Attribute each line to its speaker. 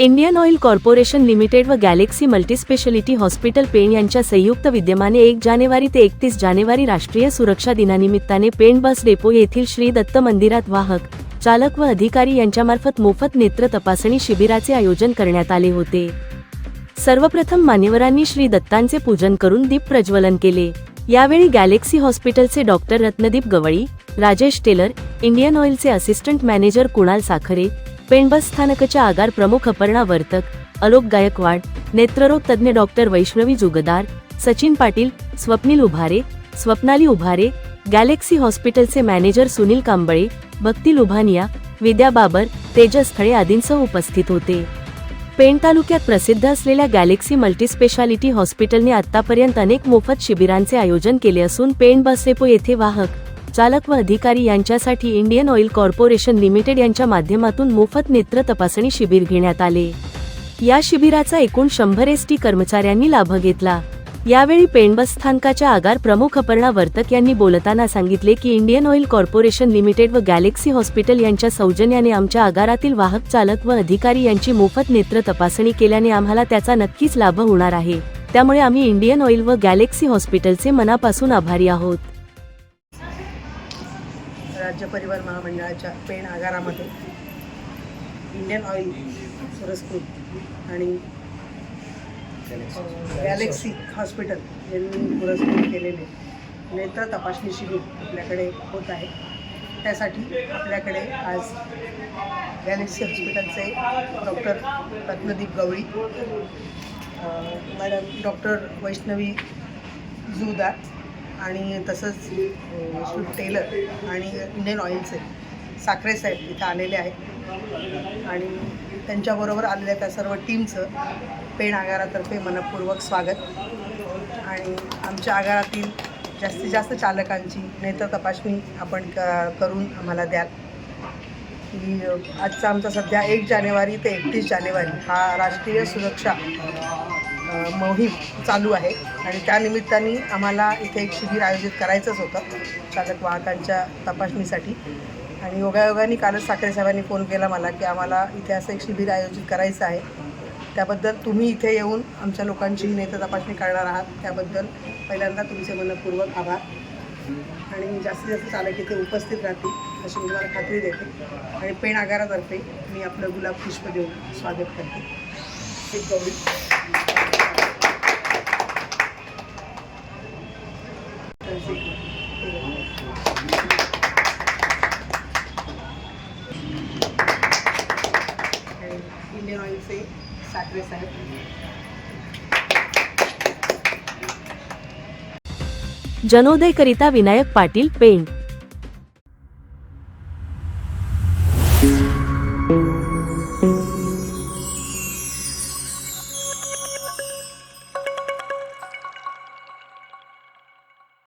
Speaker 1: Indian oil corporation limited व Galaxy multispeciality hospital Pen यांच्या संयुक्त विद्यमाने एक जानेवारी ते एकतीस जानेवारी राष्ट्रीय सुरक्षा दिनानिमित्ताने पेण बस डेपो येथील श्री दत्त मंदिरात वाहक चालक व अधिकारी यांच्यामार्फत मोफत नेत्र तपासणी शिबिराचे आयोजन करण्यात आले होते. सर्वप्रथम मान्यवरांनी श्री दत्तांचे पूजन करून दीप प्रज्वलन केले. यावेळी गॅलेक्सी हॉस्पिटलचे doctor Ratnadeep Gawali Rajesh teller Indian ऑइलचे असिस्टंट मॅनेजर कुणाल साखरे पेणबस स्थानकाच्या आगार प्रमुख अपर्णा वर्तक अलोक गायकवाड नेत्ररोग तज्ज्ञ डॉक्टर वैष्णवी जुगदार सचिन पाटील स्वप्नील उभारे स्वप्नाली उभारे गॅलेक्सी हॉस्पिटलचे मॅनेजर सुनील कांबळे भक्ती लुभानिया विद्या बाबर तेजस थळे आदींसह उपस्थित होते. पेण तालुक्यात प्रसिद्ध असलेल्या गॅलेक्सी मल्टीस्पेशालिटी हॉस्पिटलने आतापर्यंत अनेक मोफत शिबिरांचे आयोजन केले असून पेण बस येथे वाहक चालक व अधिकारी यांच्यासाठी इंडियन ऑइल कॉर्पोरेशन लिमिटेड यांच्या माध्यमातून मोफत नेत्र तपासणी शिबिर घेण्यात आले. या शिबिराचा एकूण शंभर एस टी कर्मचाऱ्यांनी लाभ घेतला. यावेळी पेणबस स्थानकाच्या आगार प्रमुख अपर्णा वर्तक यांनी बोलताना सांगितले की इंडियन ऑइल कॉर्पोरेशन लिमिटेड व गॅलेक्सी हॉस्पिटल यांच्या सौजन्याने आमच्या आगारातील वाहक चालक व अधिकारी यांची मोफत नेत्र तपासणी केल्याने आम्हाला त्याचा नक्कीच लाभ होणार आहे. त्यामुळे आम्ही इंडियन ऑइल व गॅलेक्सी हॉस्पिटलचे मनापासून आभारी आहोत.
Speaker 2: राज्य परिवहन महामंडळाच्या पेण आगारामध्ये इंडियन ऑइल पुरस्कृत आणि गॅलेक्सी हॉस्पिटल यांनी पुरस्कृत केलेले नेत्र तपासणी शिबिर आपल्याकडे होत आहे. त्यासाठी आपल्याकडे आज गॅलेक्सी हॉस्पिटलचे doctor Ratnadeep Gawali madam doctor Vaishnavi Judar आणि तसंच टेलर आणि इंडियन ऑइलचे साखरे साहेब इथं आलेले आहेत. आणि त्यांच्याबरोबर आलेल्या त्या सर्व टीमचं पेण आगारातर्फे मनपूर्वक स्वागत. आणि आमच्या आगारातील जास्तीत जास्त चालकांची नेत्र तपासणी आपण क करून आम्हाला द्याल. की आजचा आमचा सध्या एक जानेवारी ते एकतीस जानेवारी हा राष्ट्रीय सुरक्षा मोहीम चालू आहे. आणि त्यानिमित्ताने आम्हाला इथे एक शिबिर आयोजित करायचंच होतं चालक वाहकांच्या तपासणीसाठी. आणि योगायोगाने कालच साखरे साहेबांनी फोन केला मला की आम्हाला इथे असं एक शिबिर आयोजित करायचं आहे. त्याबद्दल तुम्ही इथे येऊन आमच्या लोकांची नेत्र तपासणी करणार आहात. त्याबद्दल पहिल्यांदा तुमचे मनपूर्वक आभार. आणि जास्तीत जास्त चालक इथे उपस्थित राहतील अशी मी तुम्हाला खात्री देते. आणि पेण आगारातर्फे मी आपलं गुलाब पुष्प देऊन स्वागत करते. एक गौरी साखरे साहेब
Speaker 1: जनोदय करिता विनायक पाटील पेंट